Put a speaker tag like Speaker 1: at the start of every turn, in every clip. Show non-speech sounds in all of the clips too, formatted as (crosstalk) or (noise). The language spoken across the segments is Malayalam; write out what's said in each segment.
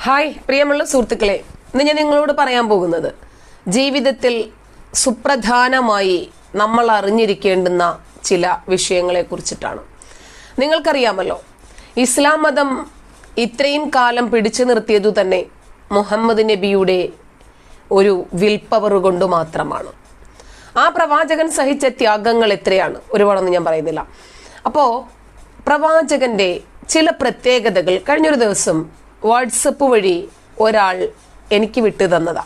Speaker 1: ഹായ് പ്രിയമുള്ള സുഹൃത്തുക്കളെ. ഇന്ന് ഞാൻ നിങ്ങളോട് പറയാൻ പോകുന്നത് ജീവിതത്തിൽ സുപ്രധാനമായി നമ്മൾ അറിഞ്ഞിരിക്കേണ്ടുന്ന ചില വിഷയങ്ങളെ കുറിച്ചിട്ടാണ്. നിങ്ങൾക്കറിയാമല്ലോ ഇസ്ലാം മതം ഇത്രയും കാലം പിടിച്ചു നിർത്തിയതു തന്നെ മുഹമ്മദ് നബിയുടെ ഒരു വിൽപ്പവർ കൊണ്ട് മാത്രമാണ്. ആ പ്രവാചകൻ സഹിച്ച ത്യാഗങ്ങൾ എത്രയാണ്? ഒരുപാടൊന്നും ഞാൻ പറയുന്നില്ല. അപ്പോൾ പ്രവാചകന്റെ ചില പ്രത്യേകതകൾ കഴിഞ്ഞൊരു ദിവസം വാട്സപ്പ് വഴി ഒരാൾ എനിക്ക് വിട്ടു തന്നതാ.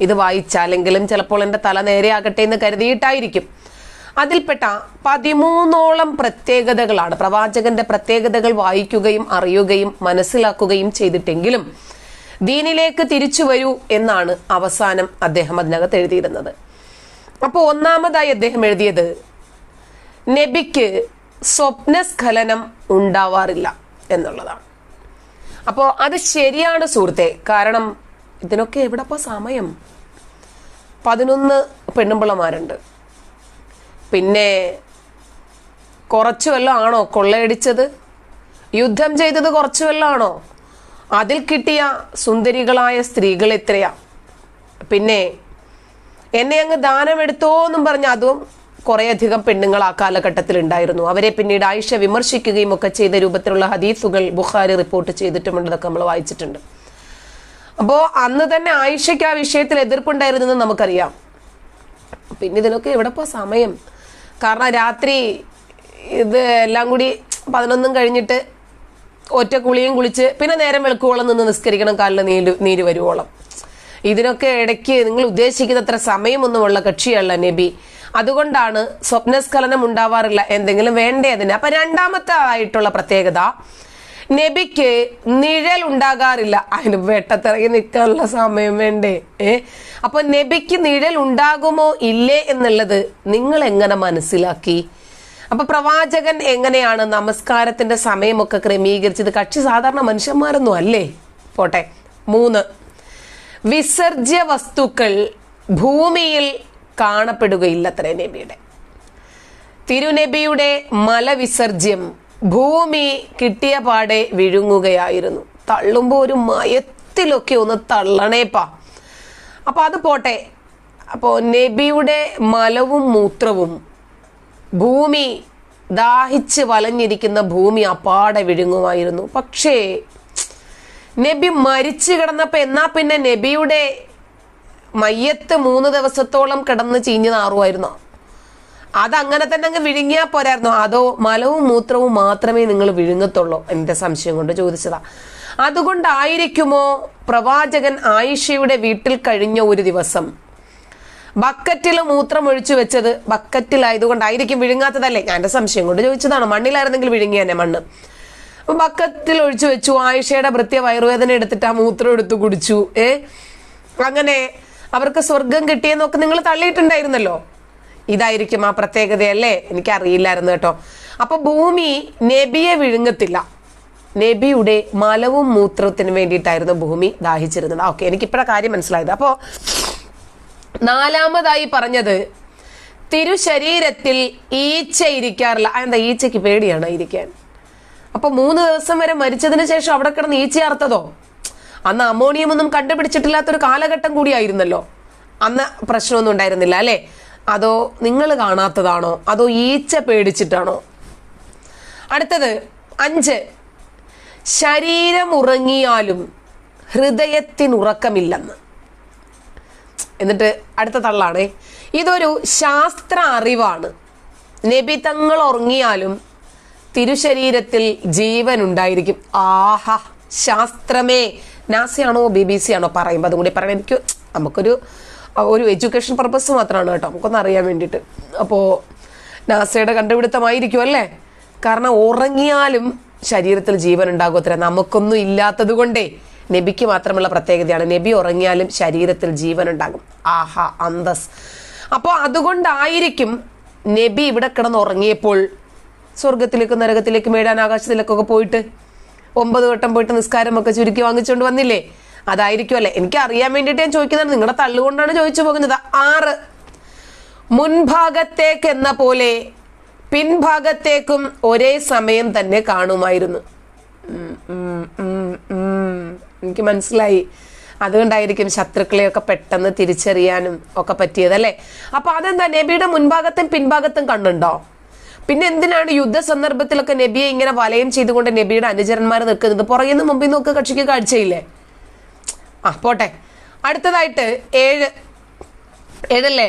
Speaker 1: ഇത് വായിച്ചാലെങ്കിലും ചിലപ്പോൾ എന്റെ തല നേരെയാകട്ടെ എന്ന് കരുതിയിട്ടായിരിക്കും. അതിൽപ്പെട്ട പതിമൂന്നോളം പ്രത്യേകതകളാണ് പ്രവാചകന്റെ പ്രത്യേകതകൾ വായിക്കുകയും അറിയുകയും മനസ്സിലാക്കുകയും ചെയ്തിട്ടെങ്കിലും ദീനിലേക്ക് തിരിച്ചു വരൂ എന്നാണ് അവസാനം അദ്ദേഹം അതിനകത്ത് എഴുതിയിരുന്നത്. അപ്പോൾ ഒന്നാമതായി അദ്ദേഹം എഴുതിയത് നബിക്ക് സ്വപ്നസ്ഖലനം ഉണ്ടാവാറില്ല എന്നുള്ളതാണ്. അപ്പോൾ അത് ശരിയാണ് സുഹൃത്തെ. കാരണം ഇതിനൊക്കെ എവിടെപ്പോ സമയം? പതിനൊന്ന് പെണ്ണുമ്പിളമാരുണ്ട് പിന്നെ കുറച്ചു വല്ലതും ആണോ കൊള്ളയടിച്ചത്? യുദ്ധം ചെയ്തത് കുറച്ചു വല്ലതും ആണോ? അതിൽ കിട്ടിയ സുന്ദരികളായ സ്ത്രീകൾ എത്രയാ? പിന്നെ എന്നെ അങ്ങ് ദാനമെടുത്തോ എന്നും പറഞ്ഞ് അതും കുറേയധികം പെണ്ണുങ്ങൾ ആ കാലഘട്ടത്തിൽ ഉണ്ടായിരുന്നു. അവരെ പിന്നീട് ആയിഷ വിമർശിക്കുകയും ഒക്കെ ചെയ്ത രൂപത്തിലുള്ള ഹദീസുകൾ ബുഖാരി റിപ്പോർട്ട് ചെയ്തിട്ടുമുണ്ടതൊക്കെ നമ്മൾ വായിച്ചിട്ടുണ്ട്. അപ്പോൾ അന്ന് തന്നെ ആയിഷയ്ക്ക് ആ വിഷയത്തിൽ എതിർപ്പുണ്ടായിരുന്നെന്ന് നമുക്കറിയാം. പിന്നെ ഇതിനൊക്കെ എവിടെ പോ സമയം? കാരണം രാത്രി ഇത് എല്ലാം കൂടി പതിനൊന്നും കഴിഞ്ഞിട്ട് ഒറ്റ കുളിയും കുളിച്ച് പിന്നെ നേരം വെളുക്കുവോളം നിന്ന് നിസ്കരിക്കണം കാലിൽ നീര് നീര് വരുവോളം. ഇതിനൊക്കെ ഇടയ്ക്ക് നിങ്ങൾ ഉദ്ദേശിക്കുന്ന അത്ര സമയമൊന്നുമുള്ള കക്ഷിയല്ല നബി. അതുകൊണ്ടാണ് സ്വപ്നസ്ഖലനം ഉണ്ടാവാറില്ല എന്തെങ്കിലും വേണ്ടേ അതിന്. അപ്പൊ രണ്ടാമത്തെ ആയിട്ടുള്ള പ്രത്യേകത നബിക്ക് നിഴൽ ഉണ്ടാകാറില്ല അതിന് വെട്ടത്തിറങ്ങി നിൽക്കാനുള്ള സമയം വേണ്ടേ? ഏ? അപ്പൊ നബിക്ക് നിഴൽ ഉണ്ടാകുമോ ഇല്ലേ എന്നുള്ളത് നിങ്ങൾ എങ്ങനെ മനസ്സിലാക്കി? അപ്പൊ പ്രവാചകൻ എങ്ങനെയാണ് നമസ്കാരത്തിന്റെ സമയമൊക്കെ ക്രമീകരിച്ചത്? കക്ഷി സാധാരണ മനുഷ്യന്മാരൊന്നും അല്ലേ? പോട്ടെ. മൂന്ന്. വിസർജ്യ വസ്തുക്കൾ ഭൂമിയിൽ കാണപ്പെടുകയില്ലത്രേ നബിയുടെ. തിരുനബിയുടെ മലവിസർജ്യം ഭൂമി കിട്ടിയ പാടെ വിഴുങ്ങുകയായിരുന്നു. തള്ളുമ്പോൾ ഒരു മയത്തിലൊക്കെ ഒന്ന് തള്ളണേപ്പാ. അപ്പോൾ അത് പോട്ടെ. അപ്പോൾ നബിയുടെ മലവും മൂത്രവും ഭൂമി ദാഹിച്ച് വലഞ്ഞിരിക്കുന്ന ഭൂമി അപ്പാടെ വിഴുങ്ങുമായിരുന്നു. പക്ഷേ നബി മരിച്ചു കിടന്നപ്പോൾ എന്നാ പിന്നെ നബിയുടെ മയ്യത്ത് മൂന്ന് ദിവസത്തോളം കിടന്ന് ചീഞ്ഞു നാറുമായിരുന്നോ? അതങ്ങനെ തന്നെ അങ്ങ് വിഴുങ്ങിയാൽ പോരായിരുന്നോ? അതോ മലവും മൂത്രവും മാത്രമേ നിങ്ങൾ വിഴുങ്ങത്തുള്ളൂ? എന്റെ സംശയം കൊണ്ട് ചോദിച്ചതാ. അതുകൊണ്ടായിരിക്കുമോ പ്രവാചകൻ ആയിഷയുടെ വീട്ടിൽ കഴിഞ്ഞ ഒരു ദിവസം ബക്കറ്റിൽ മൂത്രം ഒഴിച്ചു വെച്ചത് ബക്കറ്റിലായതുകൊണ്ടായിരിക്കും വിഴുങ്ങാത്തതല്ലേ? ഞാൻ എന്റെ സംശയം കൊണ്ട് ചോദിച്ചതാണ്. മണ്ണിലായിരുന്നെങ്കിൽ വിഴുങ്ങിയ മണ്ണ്. അപ്പം ബക്കറ്റിൽ ഒഴിച്ചു വെച്ചു. ആയിഷയുടെ വൃത്തിയ വയറുവേദന എടുത്തിട്ട് ആ മൂത്രം എടുത്തു കുടിച്ചു. ഏ? അങ്ങനെ അവർക്ക് സ്വർഗം കിട്ടിയെന്നൊക്കെ നിങ്ങൾ തള്ളിയിട്ടുണ്ടായിരുന്നല്ലോ. ഇതായിരിക്കും ആ പ്രത്യേകതയല്ലേ? എനിക്കറിയില്ലായിരുന്നു കേട്ടോ. അപ്പൊ ഭൂമി നബിയെ വിഴുങ്ങത്തില്ല. നബിയുടെ മലവും മൂത്രത്തിന് വേണ്ടിയിട്ടായിരുന്നു ഭൂമി ദാഹിച്ചിരുന്നത്. ഓക്കെ എനിക്കിപ്പോഴാ കാര്യം മനസ്സിലായത്. അപ്പോ നാലാമതായി പറഞ്ഞത് തിരുശരീരത്തിൽ ഈച്ച ഇരിക്കാറില്ല. എന്താ ഈച്ചയ്ക്ക് പേടിയാണ് ഇരിക്കാൻ? അപ്പൊ മൂന്ന് ദിവസം വരെ മരിച്ചതിന് ശേഷം അവിടെ കിടന്ന് ഈച്ച അന്ന് അമോണിയം ഒന്നും കണ്ടുപിടിച്ചിട്ടില്ലാത്തൊരു കാലഘട്ടം കൂടിയായിരുന്നല്ലോ. അന്ന് പ്രശ്നമൊന്നും ഉണ്ടായിരുന്നില്ല അല്ലേ? അതോ നിങ്ങൾ കാണാത്തതാണോ? അതോ ഈച്ച പേടിച്ചിട്ടാണോ? അടുത്തത് അഞ്ച്. ശരീരം ഉറങ്ങിയാലും ഹൃദയത്തിനുറക്കമില്ലെന്ന്. എന്നിട്ട് അടുത്ത തള്ളാണേ. ഇതൊരു ശാസ്ത്ര അറിവാണ്. നബി തങ്ങൾ ഉറങ്ങിയാലും തിരുശരീരത്തിൽ ജീവൻ ഉണ്ടായിരിക്കും. ആഹാ ശാസ്ത്രമേ. നാസയാണോ ബി ബി സി ആണോ പറയുമ്പോൾ അതും കൂടി പറയണം. എനിക്ക് നമുക്കൊരു ഒരു എഡ്യൂക്കേഷൻ പർപ്പസ് മാത്രമാണ് കേട്ടോ. നമുക്കൊന്ന് അറിയാൻ വേണ്ടിയിട്ട്. അപ്പോൾ നാസയുടെ കണ്ടുപിടുത്തമായിരിക്കും അല്ലേ? കാരണം ഉറങ്ങിയാലും ശരീരത്തിൽ ജീവൻ ഉണ്ടാകത്തില്ല. നമുക്കൊന്നും ഇല്ലാത്തത് കൊണ്ടേ നബിക്ക് മാത്രമുള്ള പ്രത്യേകതയാണ്. നബി ഉറങ്ങിയാലും ശരീരത്തിൽ ജീവൻ ഉണ്ടാകും. ആഹാ അന്തസ്. അപ്പോൾ അതുകൊണ്ടായിരിക്കും നബി ഇവിടെ കിടന്ന് ഉറങ്ങിയപ്പോൾ സ്വർഗത്തിലേക്കും നരകത്തിലേക്കും മേടാൻ ആകാശത്തിലേക്കൊക്കെ പോയിട്ട് ഒമ്പത് വട്ടം പോയിട്ട് നിസ്കാരമൊക്കെ ചുരുക്കി വാങ്ങിച്ചുകൊണ്ട് വന്നില്ലേ? അതായിരിക്കും അല്ലേ? എനിക്ക് അറിയാൻ വേണ്ടിയിട്ട് ഞാൻ ചോദിക്കുന്നത്. നിങ്ങളുടെ തള്ളുകൊണ്ടാണ് ചോദിച്ചു പോകുന്നത്. ആറ്. മുൻഭാഗത്തേക്ക് എന്ന പോലെ പിൻഭാഗത്തേക്കും ഒരേ സമയം തന്നെ കാണുമായിരുന്നു. എനിക്ക് മനസ്സിലായി. അതുകൊണ്ടായിരിക്കും ശത്രുക്കളെയൊക്കെ പെട്ടെന്ന് തിരിച്ചറിയാനും ഒക്കെ പറ്റിയതല്ലേ? അപ്പൊ അതെന്താ? നബിയുടെ മുൻഭാഗത്തും പിൻഭാഗത്തും കണ്ണുണ്ടോ? പിന്നെ എന്തിനാണ് യുദ്ധ സന്ദർഭത്തിലൊക്കെ നബിയെ ഇങ്ങനെ വലയം ചെയ്തുകൊണ്ട് നബിയുടെ അനുചരന്മാർ നിൽക്കുന്നത്? പുറകിൽ നിന്ന് മുമ്പിൽ നിന്നൊക്കെ കക്ഷിക്ക് കാഴ്ചയില്ലേ? ആ പോട്ടെ. അടുത്തതായിട്ട് ഏഴ് ഏഴല്ലേ?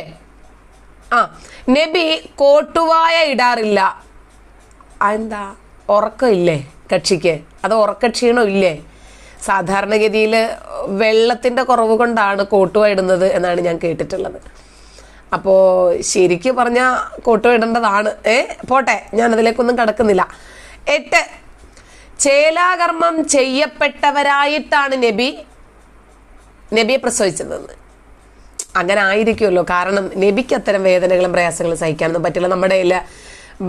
Speaker 1: ആ നബി കോട്ടുവായ ഇടാറില്ല. എന്താ ഉറക്കമില്ലേ കക്ഷിക്ക്? അത് ഉറക്കക്ഷീണം ഇല്ലേ? സാധാരണഗതിയിൽ വെള്ളത്തിന്റെ കുറവ് കൊണ്ടാണ് കോട്ടുവ ഇടുന്നത് എന്നാണ് ഞാൻ കേട്ടിട്ടുള്ളത്. അപ്പോൾ ശരിക്ക് പറഞ്ഞാൽ കോട്ട ഇടേണ്ടതാണ്. ഏ പോട്ടെ ഞാൻ അതിലേക്കൊന്നും കടക്കുന്നില്ല. എട്ട് ചേലാകർമ്മം ചെയ്യപ്പെട്ടവരായിട്ടാണ് നബി നബിയെ പ്രസവിച്ചതെന്ന്. അങ്ങനെ ആയിരിക്കുമല്ലോ. കാരണം നബിക്ക് അത്തരം വേദനകളും പ്രയാസങ്ങളും സഹിക്കാനൊന്നും പറ്റില്ല. നമ്മുടെ ഇല്ല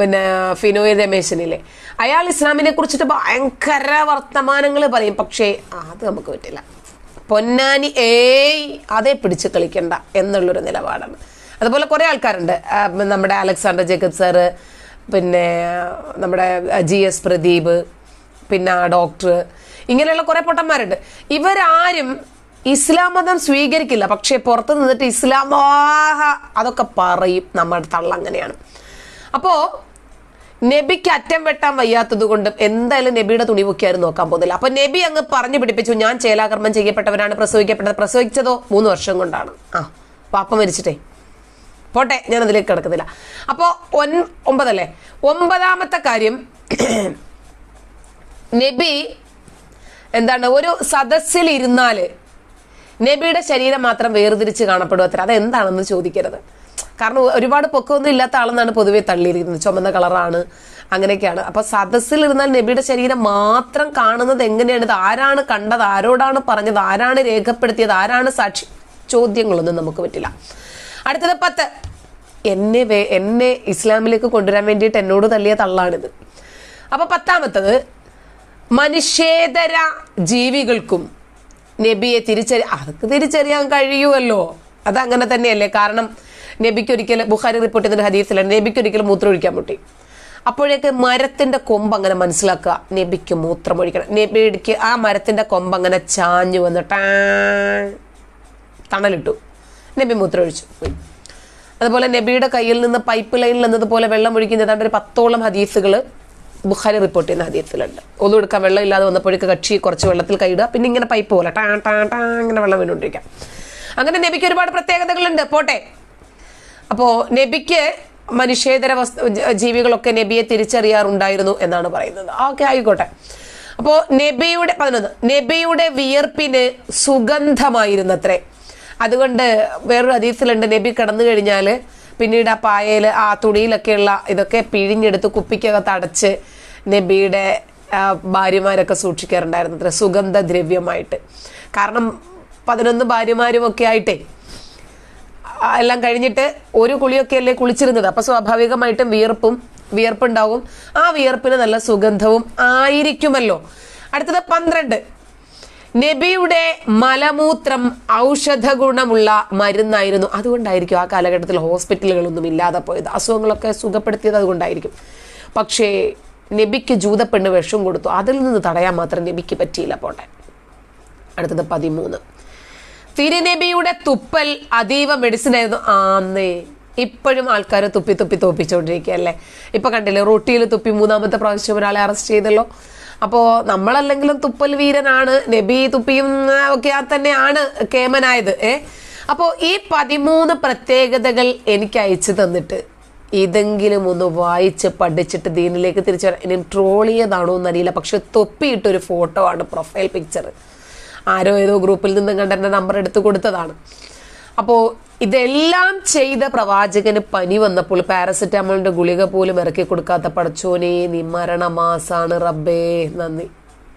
Speaker 1: പിന്നെ ഫിനോയ് രമേശനില്ലേ. അയാൾ ഇസ്ലാമിനെ കുറിച്ചിട്ട് ഭയങ്കര വർത്തമാനങ്ങൾ പറയും. പക്ഷേ അത് നമുക്ക് പറ്റില്ല. പൊന്നാനി ഏയ് അതേ പിടിച്ച് കളിക്കണ്ട എന്നുള്ളൊരു നിലപാടാണ്. അതുപോലെ കുറേ ആൾക്കാരുണ്ട്. നമ്മുടെ അലക്സാണ്ടർ ജേക്കബ് സാറ് പിന്നെ നമ്മുടെ ജി എസ് പ്രദീപ് പിന്നെ ഡോക്ടർ ഇങ്ങനെയുള്ള കുറെ പൊട്ടന്മാരുണ്ട്. ഇവരാരും ഇസ്ലാം മതം സ്വീകരിക്കില്ല. പക്ഷേ പുറത്ത് നിന്നിട്ട് ഇസ്ലാം അതൊക്കെ പറയും. നമ്മുടെ തള്ള അങ്ങനെയാണ്. അപ്പോ നബിക്ക് അറ്റം വെട്ടാൻ വയ്യാത്തത് കൊണ്ട് എന്തായാലും നബിയുടെ തുണി പൊക്കിയാലും നോക്കാൻ പോകുന്നില്ല. അപ്പൊ നബി അങ്ങ് പറഞ്ഞു പിടിപ്പിച്ചു ഞാൻ ചേലാകർമ്മം ചെയ്യപ്പെട്ടവരാണ് പ്രസവിക്കപ്പെട്ടത് പ്രസവിച്ചതോ മൂന്ന് വർഷം കൊണ്ടാണ്. ആ പാപ്പ മരിച്ചിട്ടേ. പോട്ടെ ഞാൻ അതിലേക്ക് കിടക്കുന്നില്ല. അപ്പോൾ ഒൻ ഒമ്പതല്ലേ? ഒമ്പതാമത്തെ കാര്യം (clears throat) നബി എന്താണ് ഒരു സദസ്സിൽ ഇരുന്നാൽ നബിയുടെ ശരീരം മാത്രം വേർതിരിച്ച് കാണപ്പെടും അത്ര. അതെന്താണെന്ന് ചോദിക്കരുത്. കാരണം ഒരുപാട് പൊക്കമൊന്നും ഇല്ലാത്ത ആളെന്നാണ് പൊതുവെ തള്ളിയിരിക്കുന്നത്. ചുമന്ന കളറാണ് അങ്ങനെയൊക്കെയാണ്. അപ്പൊ സദസ്സിൽ ഇരുന്നാൽ നബിയുടെ ശരീരം മാത്രം കാണുന്നത് എങ്ങനെയാണ്? ഇത് ആരാണ് കണ്ടത്? ആരോടാണ് പറഞ്ഞത്? ആരാണ് രേഖപ്പെടുത്തിയത്? ആരാണ് സാക്ഷി? ചോദ്യങ്ങളൊന്നും നമുക്ക് പറ്റില്ല. അടുത്തത് പത്ത്. എന്നെ എന്നെ ഇസ്ലാമിലേക്ക് കൊണ്ടുവരാൻ വേണ്ടിയിട്ട് എന്നോട് തള്ളിയ തള്ളാണിത്. അപ്പൊ പത്താമത്തത് മനുഷ്യേതര ജീവികൾക്കും നബിയെ തിരിച്ചറി അവർക്ക് തിരിച്ചറിയാൻ കഴിയുമല്ലോ അതങ്ങനെ തന്നെയല്ലേ? കാരണം നബിക്ക് ഒരിക്കലും ബുഖാരി റിപ്പോർട്ട് ചെയ്തൊരു ഹദീസിലാണ് നബിക്ക് ഒരിക്കലും മൂത്രം ഒഴിക്കാൻ മുട്ടി. അപ്പോഴേക്ക് മരത്തിന്റെ കൊമ്പ് അങ്ങനെ മനസ്സിലാക്കുക നബിക്ക് മൂത്രം ഒഴിക്കണം. നബിക്ക് ആ മരത്തിന്റെ കൊമ്പ് അങ്ങനെ ചാഞ്ഞു വന്ന് ടാ തണലിട്ടു. നബി മൂത്രം ഒഴിച്ചു. അതുപോലെ നബിയുടെ കയ്യിൽ നിന്ന് പൈപ്പ് ലൈനിൽ എന്നതുപോലെ വെള്ളം ഒഴിക്കുന്ന ഏതാണ്ട് ഒരു പത്തോളം ഹദീസുകൾ ബുഖാരി റിപ്പോർട്ട് ചെയ്യുന്ന ഹദീസിലുണ്ട്. ഒന്നും എടുക്കാൻ വെള്ളം ഇല്ലാതെ വന്നപ്പോഴേക്ക് കക്ഷി കുറച്ച് വെള്ളത്തിൽ കൈയിടുക പിന്നെ ഇങ്ങനെ പൈപ്പ് പോലെ ടാ ടാ ടാ ഇങ്ങനെ വെള്ളം വീണുകൊണ്ടിരിക്കാം അങ്ങനെ നബിക്ക് ഒരുപാട് പ്രത്യേകതകളുണ്ട്. പോട്ടെ. അപ്പോൾ നബിക്ക് മനുഷ്യേതര വസ്തു ജീവികളൊക്കെ നബിയെ തിരിച്ചറിയാറുണ്ടായിരുന്നു എന്നാണ് പറയുന്നത്. ഓക്കെ ആയിക്കോട്ടെ. അപ്പോൾ നബിയുടെ പതിനൊന്ന് നബിയുടെ വിയർപ്പിന് സുഗന്ധമായിരുന്നത്രേ. അതുകൊണ്ട് വേറൊരു ഹദീസിലുണ്ട് നബി കിടന്നു കഴിഞ്ഞാൽ പിന്നീട് ആ പായയിൽ ആ തുണിയിലൊക്കെയുള്ള ഇതൊക്കെ പിഴിഞ്ഞെടുത്ത് കുപ്പിക്കകത്ത് തടച്ച് നബിയുടെ ഭാര്യമാരൊക്കെ സൂക്ഷിക്കാറുണ്ടായിരുന്നു. അത്ര സുഗന്ധദ്രവ്യമായിട്ട്. കാരണം പതിനൊന്ന് ഭാര്യമാരും ഒക്കെ ആയിട്ടേ എല്ലാം കഴിഞ്ഞിട്ട് ഒരു കുളിയൊക്കെ അല്ലേ കുളിച്ചിരുന്നത്. അപ്പൊ സ്വാഭാവികമായിട്ടും വിയർപ്പും വിയർപ്പുണ്ടാവും. ആ വിയർപ്പിന് നല്ല സുഗന്ധവും ആയിരിക്കുമല്ലോ. അടുത്തത് പന്ത്രണ്ട്. നബിയുടെ മലമൂത്രം ഔഷധ ഗുണമുള്ള മരുന്നായിരുന്നു. അതുകൊണ്ടായിരിക്കും ആ കാലഘട്ടത്തിൽ ഹോസ്പിറ്റലുകളൊന്നും ഇല്ലാതെ പോയത്. അസുഖങ്ങളൊക്കെ സുഖപ്പെടുത്തിയത് അതുകൊണ്ടായിരിക്കും. പക്ഷേ നബിക്ക് ജൂതപ്പെണ്ണ് വിഷം കൊടുത്തു. അതിൽ നിന്ന് തടയാൻ മാത്രം നബിക്ക് പറ്റിയില്ല. പോട്ടെ. അടുത്തത് പതിമൂന്ന്. തിരുനബിയുടെ തുപ്പൽ അതീവ മെഡിസിൻ ആയിരുന്നു. ആന്നേ. ഇപ്പോഴും ആൾക്കാർ തുപ്പി തുപ്പി തോപ്പിച്ചുകൊണ്ടിരിക്കുക അല്ലേ ഇപ്പൊ കണ്ടില്ലേ റൊട്ടിയിൽ തുപ്പി മൂന്നാമത്തെ പ്രാവശ്യം ഒരാളെ അറസ്റ്റ് ചെയ്തല്ലോ. അപ്പോ നമ്മളല്ലെങ്കിലും തുപ്പൽ വീരനാണ് നബി തുപ്പിയും ഒക്കെ തന്നെയാണ് കേമനായത് ഏ? അപ്പോ ഈ പതിമൂന്ന് പ്രത്യേകതകൾ എനിക്ക് അയച്ചു തന്നിട്ട് ഇതെങ്കിലും ഒന്ന് വായിച്ച് പഠിച്ചിട്ട് ദീനിലേക്ക് തിരിച്ചു വരാം ഇനി ട്രോൾ ചെയ്തതാണോ എന്നറിയില്ല പക്ഷെ തൊപ്പിയിട്ടൊരു ഫോട്ടോ ആണ് പ്രൊഫൈൽ പിക്ചർ ആരോ ഏതോ ഗ്രൂപ്പിൽ നിന്നും കണ്ട നമ്പർ എടുത്തു കൊടുത്തതാണ്. അപ്പോൾ ഇതെല്ലാം ചെയ്ത പ്രവാചകന് പനി വന്നപ്പോൾ പാരസെറ്റാമോളിന്റെ ഗുളിക പോലും ഇറക്കി കൊടുക്കാത്ത പടച്ചോനെ നീ മരണമാസാണ് റബ്ബേ. നന്ദി.